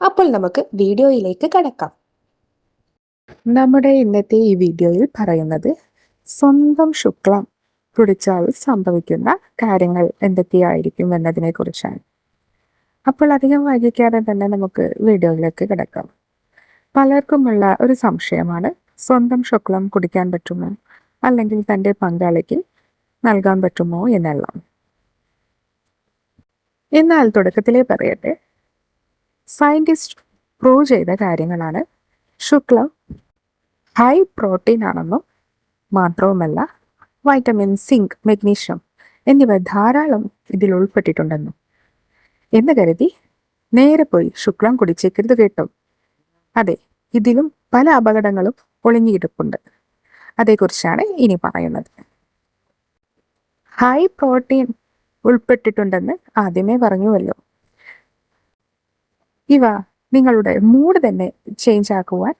അപ്പോൾ നമുക്ക് വീഡിയോയിലേക്ക് കടക്കാം. നമ്മുടെ ഇന്നത്തെ ഈ വീഡിയോയിൽ പറയുന്നത് സ്വന്തം ശുക്ലം കുടിച്ചാൽ സംഭവിക്കുന്ന കാര്യങ്ങൾ എന്തൊക്കെയായിരിക്കും എന്നതിനെ കുറിച്ചാണ്. അപ്പോൾ അധികം വൈകിക്കാതെ തന്നെ നമുക്ക് വീഡിയോയിലേക്ക് കിടക്കാം. പലർക്കുമുള്ള ഒരു സംശയമാണ് സ്വന്തം ശുക്ലം കുടിക്കാൻ പറ്റുമോ? അല്ലെങ്കിൽ തന്റെ പങ്കാളിക്ക് നൽകാൻ പറ്റുമോ എന്നെല്ലാം എന്നാൽ തുടക്കത്തിലേ പറയട്ടെ. സയന്റിസ്റ്റ് പ്രൂവ് ചെയ്ത കാര്യങ്ങളാണ്. ശുക്ല ഹൈ പ്രോട്ടീൻ ആണെന്നും മാത്രവുമല്ല വൈറ്റമിൻ സിങ്ക് മെഗ്നീഷ്യം എന്നിവ ധാരാളം ഇതിൽ ഉൾപ്പെട്ടിട്ടുണ്ടെന്നും. എന്ന് കരുതി നേരെ പോയി ശുക്ലം കുടിച്ചേക്കരുത് കേട്ടോ. അതെ ഇതിലും പല അപകടങ്ങളും ഒളിഞ്ഞിരിപ്പുണ്ട്. അതേക്കുറിച്ചാണ് ഇനി പറയുന്നത്. ഹൈ പ്രോട്ടീൻ ഉൾപ്പെട്ടിട്ടുണ്ടെന്ന് ആദ്യമേ പറഞ്ഞുവല്ലോ. ഇവ നിങ്ങളുടെ മൂഡ് തന്നെ ചേഞ്ച് ആക്കുവാൻ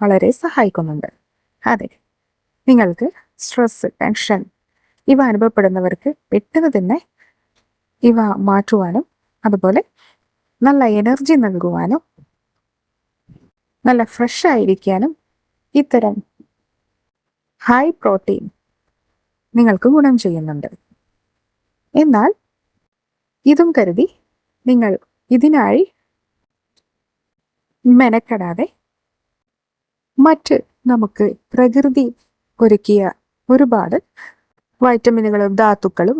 വളരെ സഹായിക്കുന്നുണ്ട്. അതെ നിങ്ങൾക്ക് സ്ട്രെസ് ടെൻഷൻ ഇവ അനുഭവപ്പെടുന്നവർക്ക് പെട്ടെന്ന് തന്നെ ഇവ മാറ്റുവാനും അതുപോലെ നല്ല എനർജി നൽകുവാനും നല്ല ഫ്രഷ് ആയിരിക്കാനും ഇത്തരം ഹൈ പ്രോട്ടീൻ നിങ്ങൾക്ക് ഗുണം ചെയ്യുന്നുണ്ട്. എന്നാൽ ഇതും കരുതി നിങ്ങൾ ഇതിനായി മെനക്കെടാതെ മറ്റ് നമുക്ക് പ്രകൃതി ഒരുക്കിയ ഒരുപാട് വൈറ്റമിനുകളും ധാതുക്കളും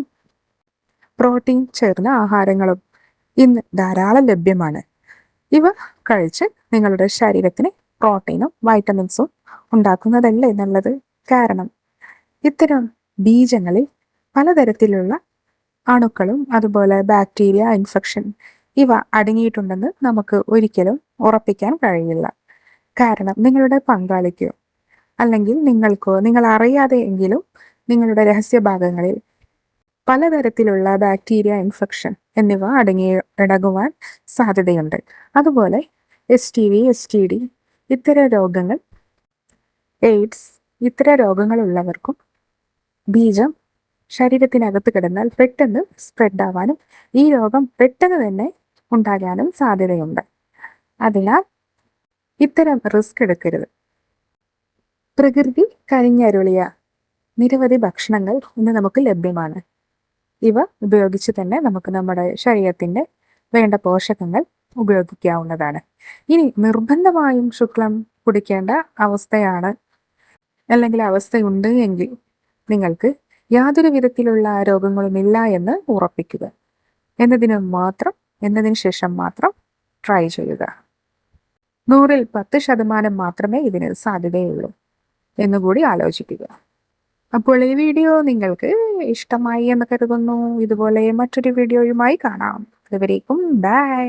പ്രോട്ടീൻ ചേർന്ന ആഹാരങ്ങളും ഇന്ന് ധാരാളം ലഭ്യമാണ്. ഇവ കഴിച്ച് നിങ്ങളുടെ ശരീരത്തിന് പ്രോട്ടീനും വൈറ്റമിൻസും ഉണ്ടാക്കുന്നതല്ലേ എന്നുള്ളത് കാരണം ഇത്തരം ബീജങ്ങളിൽ പലതരത്തിലുള്ള അണുക്കളും അതുപോലെ ബാക്ടീരിയ ഇൻഫെക്ഷൻ ഇവ അടങ്ങിയിട്ടുണ്ടെന്ന് നമുക്ക് ഒരിക്കലും ഉറപ്പിക്കാൻ കഴിയില്ല. കാരണം നിങ്ങളുടെ പങ്കാളിക്കോ അല്ലെങ്കിൽ നിങ്ങൾക്കോ നിങ്ങൾ അറിയാതെ എങ്കിലും നിങ്ങളുടെ രഹസ്യഭാഗങ്ങളിൽ പലതരത്തിലുള്ള ബാക്ടീരിയ ഇൻഫെക്ഷൻ എന്നിവ അടങ്ങി ഇടകുവാൻ സാധ്യതയുണ്ട്. അതുപോലെ S T V S T D ഇത്തരം രോഗങ്ങൾ എയ്ഡ്സ് ഇത്തരം രോഗങ്ങളുള്ളവർക്കും ബീജം ശരീരത്തിനകത്ത് കിടന്നാൽ പെട്ടെന്ന് സ്പ്രെഡ് ആവാനും ഈ രോഗം പെട്ടെന്ന് തന്നെ ഉണ്ടാകാനും സാധ്യതയുണ്ട്. അതിനാൽ ഇത്തരം റിസ്ക് എടുക്കരുത്. പ്രകൃതി കരിഞ്ഞരുളിയ നിരവധി ഭക്ഷണങ്ങൾ ഇന്ന് നമുക്ക് ലഭ്യമാണ്. ഇവ ഉപയോഗിച്ച് തന്നെ നമുക്ക് നമ്മുടെ ശരീരത്തിന്റെ വേണ്ട പോഷകങ്ങൾ ഉപയോഗിക്കാവുന്നതാണ്. ഇനി നിർബന്ധമായും ശുക്ലം കുടിക്കേണ്ട അവസ്ഥയാണ് അല്ലെങ്കിൽ അവസ്ഥയുണ്ട് എങ്കിൽ നിങ്ങൾക്ക് യാതൊരു വിധത്തിലുള്ള രോഗങ്ങളുമില്ല എന്ന് ഉറപ്പിക്കുക. എന്നതിന് മാത്രം എന്നതിന് ശേഷം മാത്രം ട്രൈ ചെയ്യുക. നൂറിൽ പത്ത് ശതമാനം മാത്രമേ ഇതിന് സാധ്യതയുള്ളൂ എന്നുകൂടി ആലോചിക്കുക. അപ്പോൾ ഈ വീഡിയോ നിങ്ങൾക്ക് ഇഷ്ടമായി എന്ന് കരുതുന്നു. ഇതുപോലെ മറ്റൊരു വീഡിയോയുമായി കാണാം. അതുവരേക്കും ബൈ